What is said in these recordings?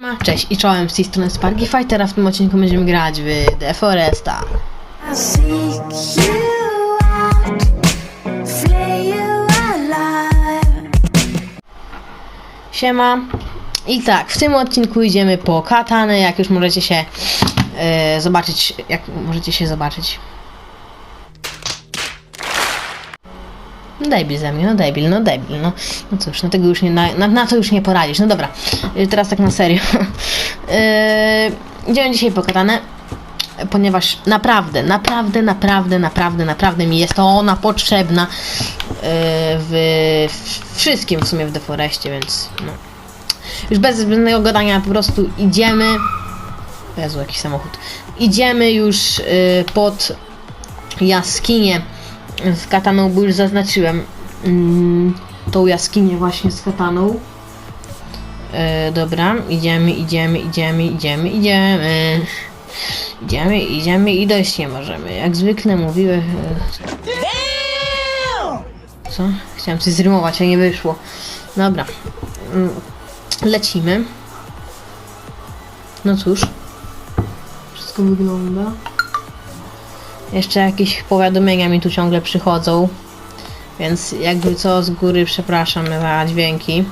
Ma, Cześć i czołem z tej strony Sparkify, teraz w tym odcinku będziemy grać w The Foresta. Siema. I tak, w tym odcinku idziemy po katanę, jak już możecie się e, zobaczyć, jak możecie się zobaczyć. Debil ze mnie, no debil, no debil, no, no cóż, no tego już nie, na, na, na to już nie poradzisz, no dobra, e, teraz tak na serio. Idziemy dzisiaj po katanę, ponieważ naprawdę, naprawdę, naprawdę, naprawdę, naprawdę mi jest to ona potrzebna e, w, w wszystkim w sumie w Deforestie, więc no. Już bez zbędnego gadania po prostu idziemy. Jezu, jakiś samochód. Idziemy już y, pod jaskinię z kataną, bo już zaznaczyłem mm, tą jaskinię właśnie z kataną. E, dobra, idziemy, idziemy, idziemy, idziemy, idziemy. Idziemy, idziemy i dojść nie możemy. Jak zwykle mówiłem. e, Co? Chciałem coś zrymować, a nie wyszło. Dobra. Mm, Lecimy. No cóż. Wszystko wygląda. Jeszcze jakieś powiadomienia mi tu ciągle przychodzą. Więc jakby co z góry przepraszam za dźwięki.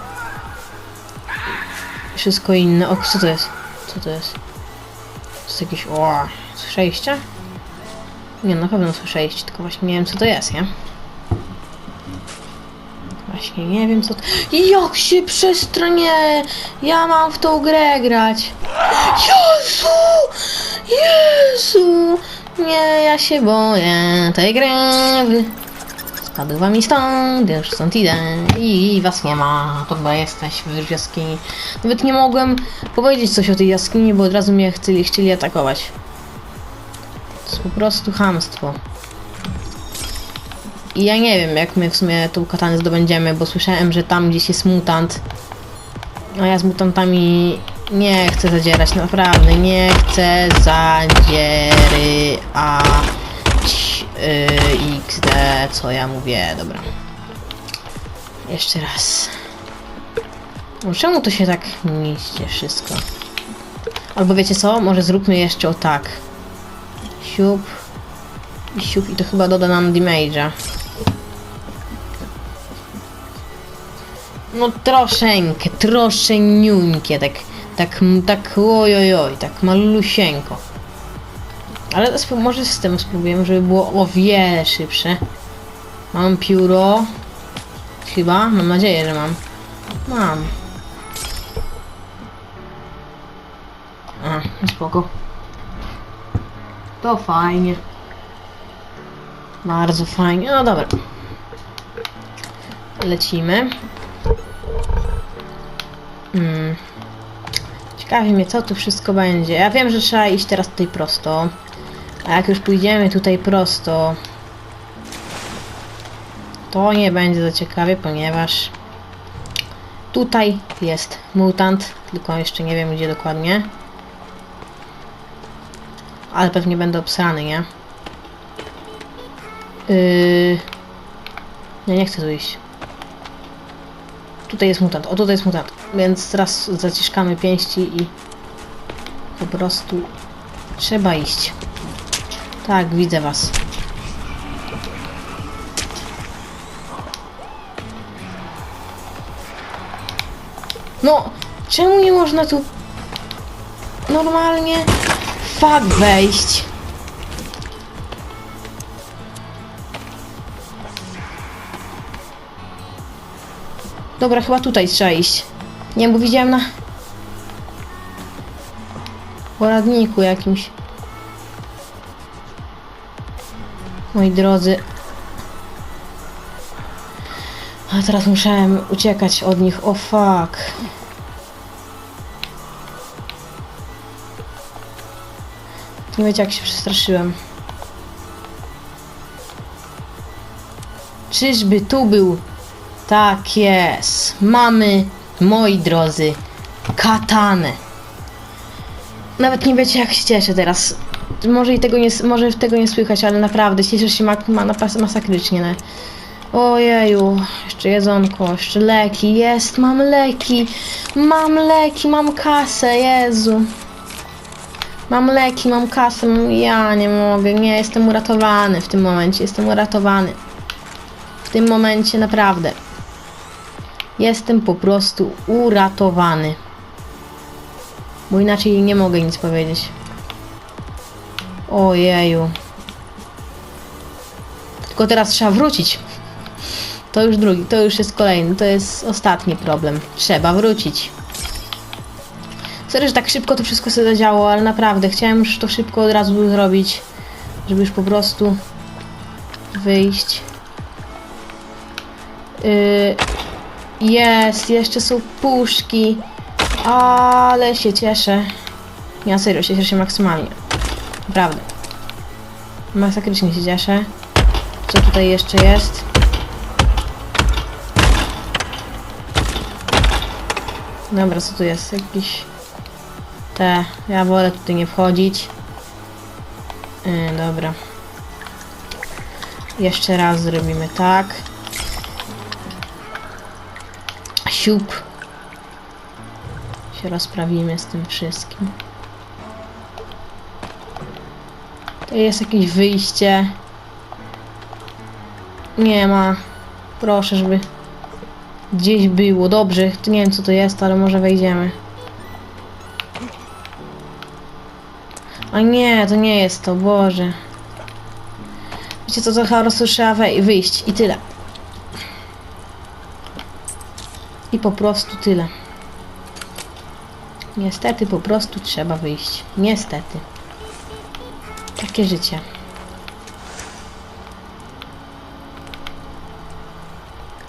Wszystko inne. O, co to jest? Co to jest? To jest jakieś. O, słyszeliście? Nie, na pewno słyszeliście, tylko właśnie nie wiem co to jest, nie? Właśnie nie wiem co to... Jak się przestranie! Ja mam w tą grę grać. Jezu! Jezu! Nie, ja się boję tej gry. Spadł wam stąd, już stąd idę i was nie ma. To chyba jesteś w jaskini. Nawet nie mogłem powiedzieć coś o tej jaskini, bo od razu mnie chcieli, chcieli atakować. To jest po prostu chamstwo. I ja nie wiem, jak my w sumie tą katanę zdobędziemy, bo słyszałem, że tam gdzieś jest mutant. A ja z mutantami nie chcę zadzierać, naprawdę nie chcę zadziery, a yy, XD, co ja mówię, dobra. Jeszcze raz. No, czemu to się tak mieści wszystko? Albo wiecie co, może zróbmy jeszcze o tak. Siup. I siup i to chyba doda nam damage'a. No troszeczkę, troszeniuńkie, tak, tak, tak ojojoj, tak malusieńko. Ale może z tym spróbujemy, żeby było o wiele szybsze. Mam pióro. Chyba, mam nadzieję, że mam. Mam. A, spoko. To fajnie. Bardzo fajnie. No dobra. Lecimy. Hmm. Ciekawi mnie, co tu wszystko będzie. Ja wiem, że trzeba iść teraz tutaj prosto. A jak już pójdziemy tutaj prosto, to nie będzie za ciekawie, ponieważ tutaj jest mutant, tylko jeszcze nie wiem gdzie dokładnie. Ale pewnie będę obsrany, nie? Yy... Nie, nie chcę tu iść. Tutaj jest mutant. O, tutaj jest mutant. Więc teraz zaciskamy pięści i po prostu trzeba iść. Tak, widzę was. No, czemu nie można tu normalnie fakt wejść? Dobra, chyba tutaj trzeba iść. Nie, bo widziałem na poradniku jakimś. Moi drodzy. A teraz musiałem uciekać od nich. O fuck. Nie wiecie jak się przestraszyłem. Czyżby tu był tak jest. Mamy, moi drodzy, katanę. Nawet nie wiecie, jak się cieszę teraz. Może i tego nie, może tego nie słychać, ale naprawdę cieszę się ma, ma, mas- masakrycznie. Ne? Ojeju, jeszcze jedzonko, jeszcze leki, jest, mam leki, mam leki, mam kasę, Jezu. Mam leki, mam kasę, ja nie mogę, nie, jestem uratowany w tym momencie, jestem uratowany. W tym momencie naprawdę. Jestem po prostu uratowany. Bo inaczej nie mogę nic powiedzieć. Ojeju. Tylko teraz trzeba wrócić. To już drugi, to już jest kolejny, to jest ostatni problem. Trzeba wrócić. Sorry, że tak szybko to wszystko się zadziało, ale naprawdę chciałem już to szybko od razu zrobić, żeby już po prostu wyjść. Yy, jest, jeszcze są puszki, ale się cieszę. Ja serio się cieszę maksymalnie. Naprawdę. Masakrycznie się cieszę. Co tutaj jeszcze jest? Dobra, co tu jest? Jakiś... Te... Ja wolę tutaj nie wchodzić. Yy, dobra. Jeszcze raz zrobimy tak. Siup. Się rozprawimy z tym wszystkim. To jest jakieś wyjście. Nie ma. Proszę, żeby gdzieś było. Dobrze, to nie wiem co to jest, ale może wejdziemy. A nie, to nie jest to, Boże. Wiecie co, to chyba trzeba wyjść i tyle. I po prostu tyle. Niestety po prostu trzeba wyjść. Niestety. Takie życie.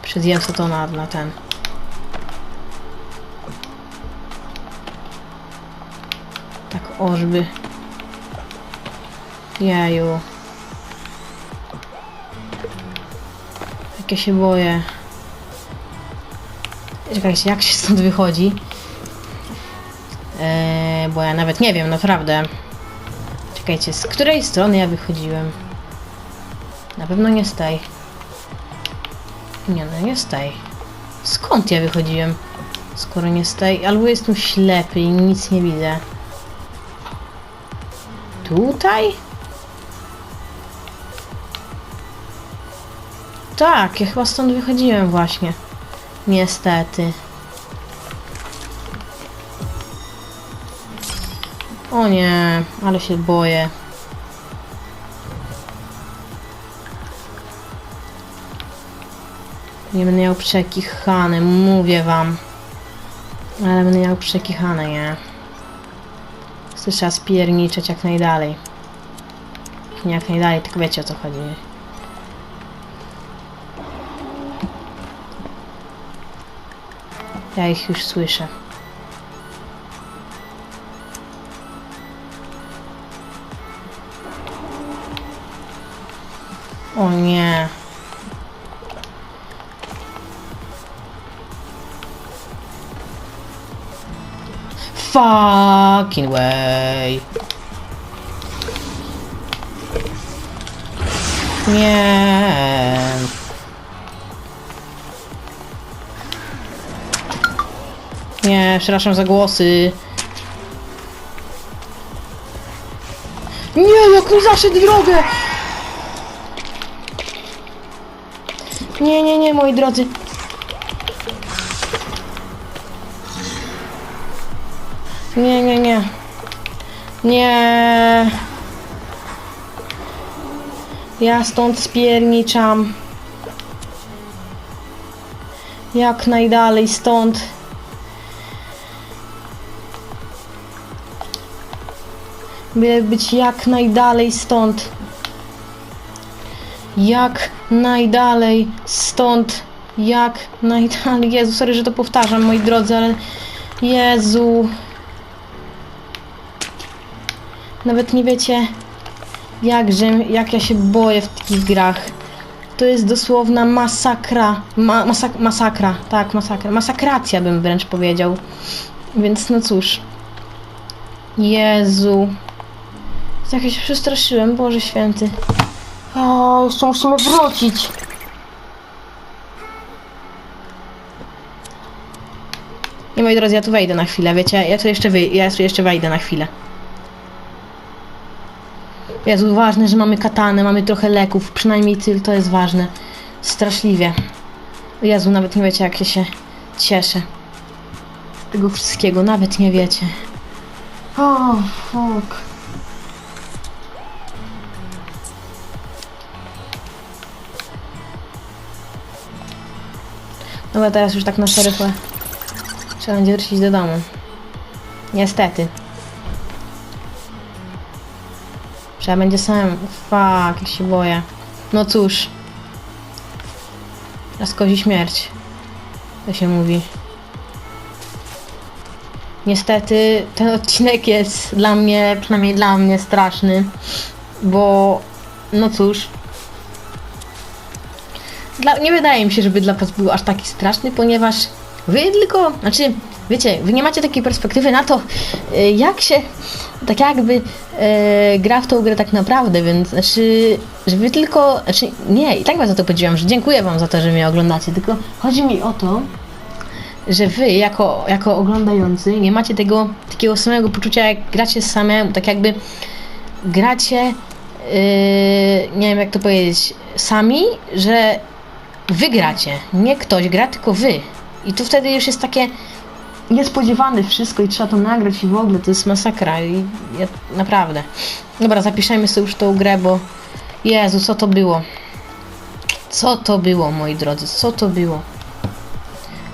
Przedjem to na, na ten. Tak ożby. Jaju. Jak ja się boję. Czekajcie, jak się stąd wychodzi? Eee, bo ja nawet nie wiem, naprawdę. Czekajcie, z której strony ja wychodziłem? Na pewno nie z tej. Nie, no nie z tej. Skąd ja wychodziłem? Skoro nie z tej. Albo jestem ślepy i nic nie widzę. Tutaj? Tak, ja chyba stąd wychodziłem właśnie. Niestety. O nie, ale się boję. Nie będę miał przekichane, mówię wam. Ale będę miał przekichane, nie? Chcę trzeba spierniczeć jak najdalej. Nie jak najdalej, tylko wiecie o co chodzi. Ja ich już słyszę. O nie. Fucking way. Nie. Nie, przepraszam za głosy. Nie, jak mi zaszedł drogę! Nie, nie, nie, moi drodzy. Nie, nie, nie. Nie. Ja stąd spierniczam. Jak najdalej stąd. By być jak najdalej stąd. Jak najdalej stąd. Jak najdalej. Jezu, sorry, że to powtarzam, moi drodzy, ale. Jezu. Nawet nie wiecie, jakże, jak ja się boję w takich grach. To jest dosłowna masakra. Ma, masak, masakra, tak, masakra. Masakracja bym wręcz powiedział. Więc no cóż. Jezu. Trochę się przestraszyłem, Boże Święty. O, jeszcze musimy wrócić. Nie moi drodzy, ja tu wejdę na chwilę, wiecie? Ja tu jeszcze, wy... ja tu jeszcze wejdę na chwilę. Jest ważne, że mamy katany, mamy trochę leków, przynajmniej tyle to jest ważne. Straszliwie. Jezu, nawet nie wiecie jak ja się cieszę. Z tego wszystkiego, nawet nie wiecie. O, oh, fuck. Dobra, teraz już tak na chyba trzeba będzie wrócić do domu. Niestety. Trzeba będzie samemu. Fuck, jak się boję. No cóż. Raz kozi śmierć. To się mówi. Niestety ten odcinek jest dla mnie, przynajmniej dla mnie straszny, bo no cóż. Dla, nie wydaje mi się, żeby dla was był aż taki straszny, ponieważ wy tylko, znaczy, wiecie, wy nie macie takiej perspektywy na to, y, jak się, tak jakby e, gra w tą grę tak naprawdę, więc znaczy, że wy tylko, znaczy, nie, i tak was za to powiedziałam, że dziękuję wam za to, że mnie oglądacie, tylko chodzi mi o to, że wy jako, jako oglądający nie macie tego takiego samego poczucia, jak gracie samemu, tak jakby gracie, yy, nie wiem jak to powiedzieć, sami, że wy gracie, nie ktoś gra, tylko wy. I tu wtedy już jest takie niespodziewane wszystko i trzeba to nagrać i w ogóle to jest masakra i ja, naprawdę. Dobra, zapiszemy sobie już tą grę, bo Jezu, co to było? Co to było, moi drodzy, co to było?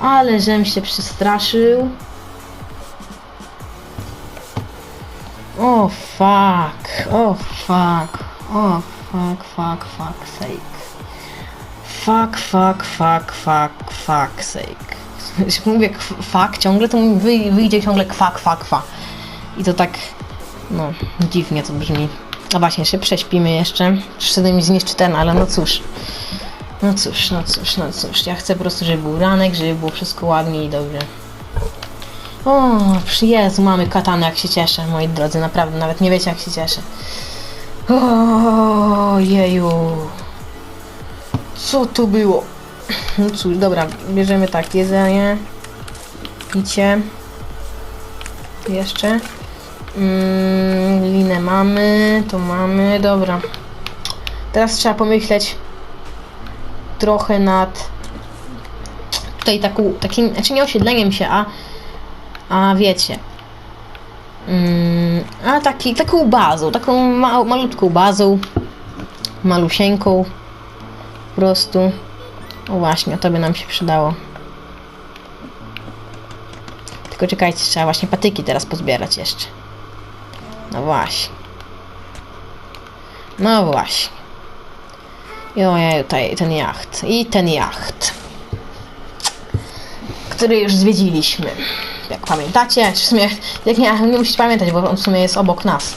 Ale żem się przestraszył. O fuck, o fuck, o fuck, fuck, fuck sake. Fuck, fuck, fuck, fuck, fuck sake. Jeśli mówię fuck ciągle, to wyjdzie ciągle kwak, fuck, fuck. I to tak, no, dziwnie to brzmi. A właśnie, się prześpimy jeszcze. Mi zniszczy ten, ale no cóż. No cóż, no cóż, no cóż. Ja chcę po prostu, żeby był ranek, żeby było wszystko ładnie i dobrze. O, przy- Jezu, mamy katanę, jak się cieszę, moi drodzy, naprawdę, nawet nie wiecie, jak się cieszę. O, jeju. Co to było? No cóż, dobra, bierzemy tak, jedzenie, picie. Jeszcze. Mm, linę mamy, to mamy, dobra. Teraz trzeba pomyśleć trochę nad tutaj taką, takim, znaczy nie osiedleniem się, a, a wiecie, mm, a taki, taką bazą, taką ma, malutką bazą, malusieńką, prostu. O właśnie, to by nam się przydało. Tylko czekajcie, trzeba właśnie patyki teraz pozbierać jeszcze. No właśnie. No właśnie. I ojej, tutaj ten jacht. I ten jacht. Który już zwiedziliśmy. Jak pamiętacie, w sumie, jak nie, nie musicie pamiętać, bo on w sumie jest obok nas.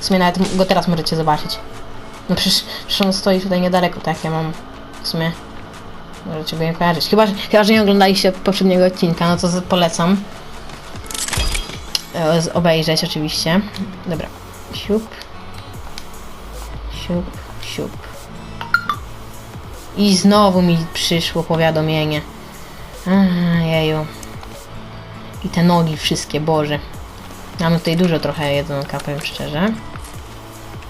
W sumie nawet go teraz możecie zobaczyć. No przecież, on stoi tutaj niedaleko, tak ja mam w sumie. Możecie go nie kojarzyć. Chyba, że- chyba, że nie oglądaliście poprzedniego odcinka, no to polecam. E, Obejrzeć oczywiście. Dobra. Siup. Siup, siup. I znowu mi przyszło powiadomienie. Jeju. I te nogi wszystkie, Boże. Mamy tutaj dużo trochę jedzonka, powiem szczerze.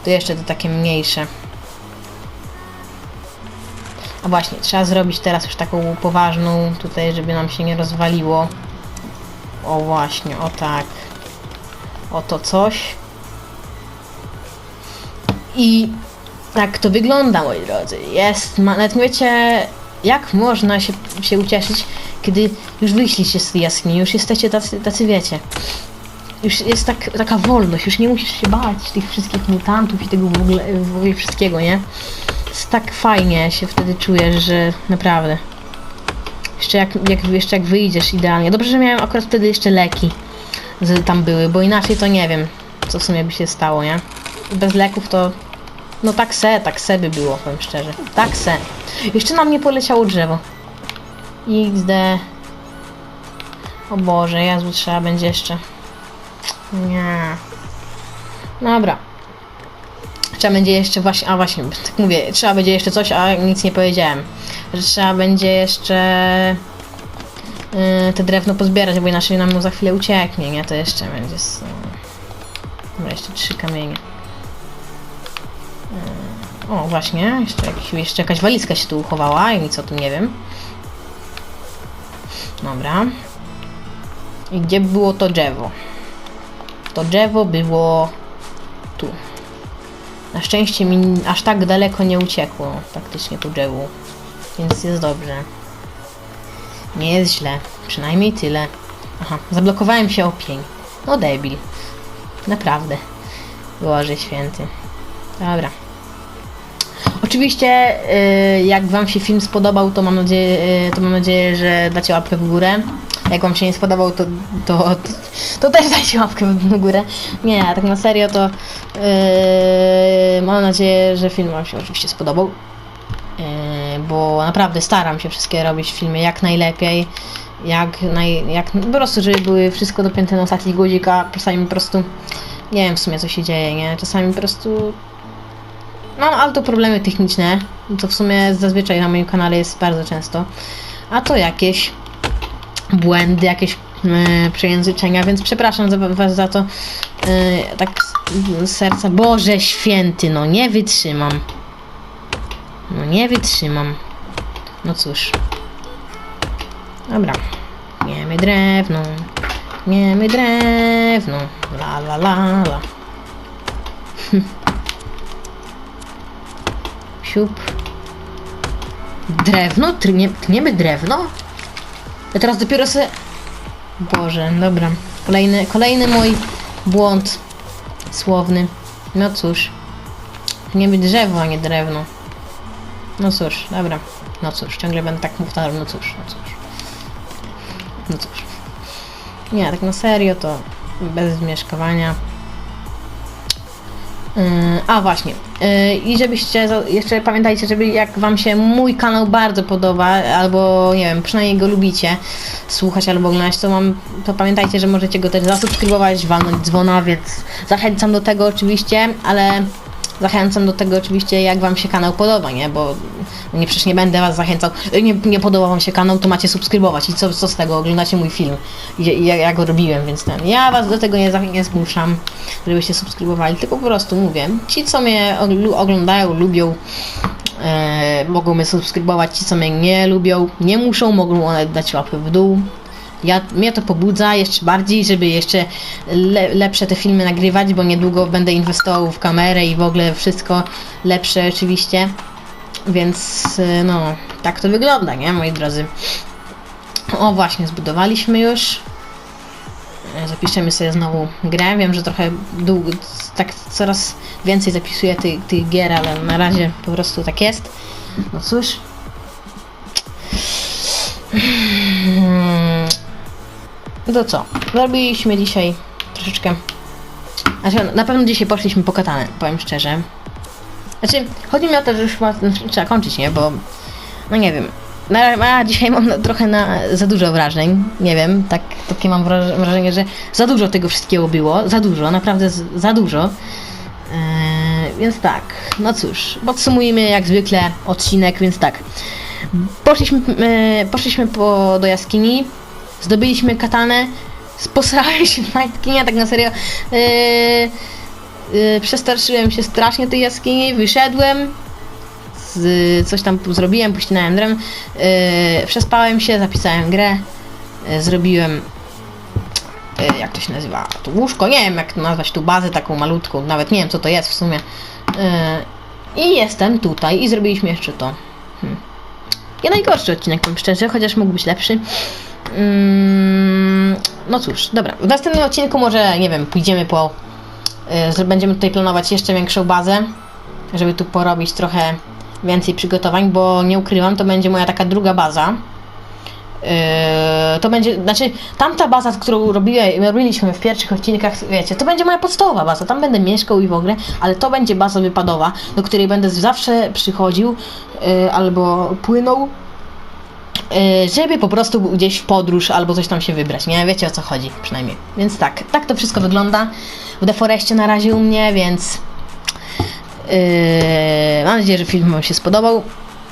Tu jeszcze to takie mniejsze. A właśnie, trzeba zrobić teraz już taką poważną tutaj, żeby nam się nie rozwaliło. O właśnie, o tak. O to coś. I tak to wygląda, moi drodzy. Jest, ma, nawet wiecie, jak można się, się ucieszyć, kiedy już wyszliście z tej jaskini, już jesteście tacy, tacy wiecie. Już jest tak, taka wolność, już nie musisz się bać tych wszystkich mutantów i tego w ogóle, w ogóle wszystkiego, nie? Jest tak fajnie się wtedy czujesz, że naprawdę. Jeszcze jak, jak, jeszcze jak wyjdziesz idealnie. Dobrze, że miałem akurat wtedy jeszcze leki z, tam były, bo inaczej to nie wiem, co w sumie by się stało, nie? Bez leków to no tak se, tak se by było, powiem szczerze. Tak se. Jeszcze na mnie poleciało drzewo. XD. O Boże, Jezu, trzeba będzie jeszcze. Nie. Dobra. Trzeba będzie jeszcze właśnie, a właśnie, tak mówię, trzeba będzie jeszcze coś, a nic nie powiedziałem. Że trzeba będzie jeszcze yy, te drewno pozbierać, bo inaczej nam za chwilę ucieknie, nie? To jeszcze będzie... s- Dobra, jeszcze trzy kamienie. Yy, O, właśnie, jeszcze, jakiś, jeszcze jakaś walizka się tu uchowała i nic o tym nie wiem. Dobra. I gdzie było to drzewo? To drzewo było tu. Na szczęście mi aż tak daleko nie uciekło faktycznie to drzewo. Więc jest dobrze. Nie jest źle. Przynajmniej tyle. Aha, zablokowałem się o pień. No debil. Naprawdę. Boże święty. Dobra. Oczywiście, y, jak Wam się film spodobał, to mam nadzieję, y, to mam nadzieję, że dacie łapkę w górę. Jak Wam się nie spodobał, to, to, to też dajcie łapkę w górę. Nie, tak na serio, to yy, mam nadzieję, że film Wam się oczywiście spodobał. Yy, bo naprawdę staram się wszystkie robić filmy jak najlepiej. Jak, naj, jak po prostu, żeby były wszystko dopięte na ostatni guzik, a czasami po prostu nie wiem w sumie co się dzieje, nie? Czasami po prostu Mam auto problemy techniczne, co w sumie zazwyczaj na moim kanale jest bardzo często. A to jakieś błędy, jakieś e, przejęzyczenia, więc przepraszam za, Was za to. E, tak z, serca. Boże święty, no nie wytrzymam. No nie wytrzymam. No cóż. Dobra. Niemy drewno. Niemy drewno. La la la la. Siup. Drewno? Tnie, tniemy drewno? Ja teraz dopiero se... Boże, dobra. Kolejny, kolejny mój błąd słowny. No cóż. Tniemy drzewo, a nie drewno. No cóż, dobra. No cóż, ciągle będę tak powtarzał, no cóż, no cóż. No cóż. Nie, tak na serio to bez zmieszkowania. Yy, a właśnie. Yy, I żebyście jeszcze pamiętajcie, żeby jak wam się mój kanał bardzo podoba, albo nie wiem, przynajmniej go lubicie słuchać albo oglądać, to mam to pamiętajcie, że możecie go też zasubskrybować, walnąć dzwona, więc zachęcam do tego oczywiście, ale zachęcam do tego oczywiście, jak wam się kanał podoba, nie? Bo nie przecież nie będę was zachęcał, "Ej, nie, nie podoba wam się kanał, to macie subskrybować. I co, co z tego, oglądacie mój film. I, ja, ja go robiłem, więc ten, ja was do tego nie, nie zmuszam, żebyście subskrybowali, tylko po prostu mówię, ci co mnie ogl- oglądają, lubią, e, mogą mnie subskrybować, ci co mnie nie lubią, nie muszą, mogą one dać łapę w dół, ja, mnie to pobudza jeszcze bardziej, żeby jeszcze le, lepsze te filmy nagrywać, bo niedługo będę inwestował w kamerę i w ogóle wszystko lepsze oczywiście. Więc y, no, tak to wygląda, nie, moi drodzy. O, właśnie, zbudowaliśmy już. E, Zapiszemy sobie znowu grę. Wiem, że trochę długo, tak coraz więcej zapisuję tych, tych gier, ale na razie po prostu tak jest. No cóż. Hmm. To co? Zrobiliśmy dzisiaj troszeczkę. Znaczy, na pewno dzisiaj poszliśmy po katanę, powiem szczerze. Znaczy, chodzi mi o to, że już ma, trzeba kończyć, nie? Bo, no nie wiem. Na, a dzisiaj mam na, trochę na, za dużo wrażeń. Nie wiem, tak, takie mam wraż- wrażenie, że za dużo tego wszystkiego było. Za dużo, naprawdę z, za dużo. Eee, więc tak, no cóż, podsumujmy jak zwykle odcinek, więc tak. Poszliśmy, e, poszliśmy po, do jaskini, zdobyliśmy katanę, posrałem się w majtki, nie tak na serio. E, e, przestraszyłem się strasznie tej jaskini, wyszedłem, z, coś tam zrobiłem, puścinałem drem, e, przespałem się, zapisałem grę, e, zrobiłem e, jak to się nazywa, łóżko, nie wiem jak nazwać, tu bazę taką malutką, nawet nie wiem co to jest w sumie. E, I jestem tutaj i zrobiliśmy jeszcze to. Hmm. Nie najgorszy odcinek, powiem szczerze, chociaż mógł być lepszy. Mm, no cóż, dobra. W następnym odcinku może, nie wiem, pójdziemy po... y, będziemy tutaj planować jeszcze większą bazę, żeby tu porobić trochę więcej przygotowań, bo nie ukrywam, to będzie moja taka druga baza. Yy, to będzie, znaczy tamta baza, którą robiłem, robiliśmy w pierwszych odcinkach, wiecie, to będzie moja podstawowa baza, tam będę mieszkał i w ogóle, ale to będzie baza wypadowa, do której będę zawsze przychodził yy, albo płynął, żeby po prostu gdzieś w podróż albo coś tam się wybrać, nie? Wiecie o co chodzi przynajmniej. Więc tak, tak to wszystko wygląda w Deforeście na razie u mnie, więc yy, mam nadzieję, że film Wam się spodobał.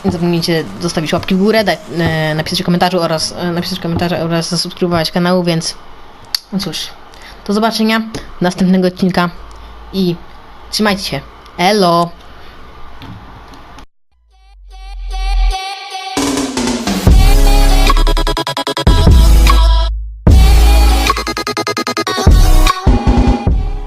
Nie zapomnijcie zostawić łapki w górę, dać, e, napisać komentarzu oraz e, napisać komentarze oraz zasubskrybować kanału, więc no cóż, do zobaczenia następnego odcinka i trzymajcie się. Elo!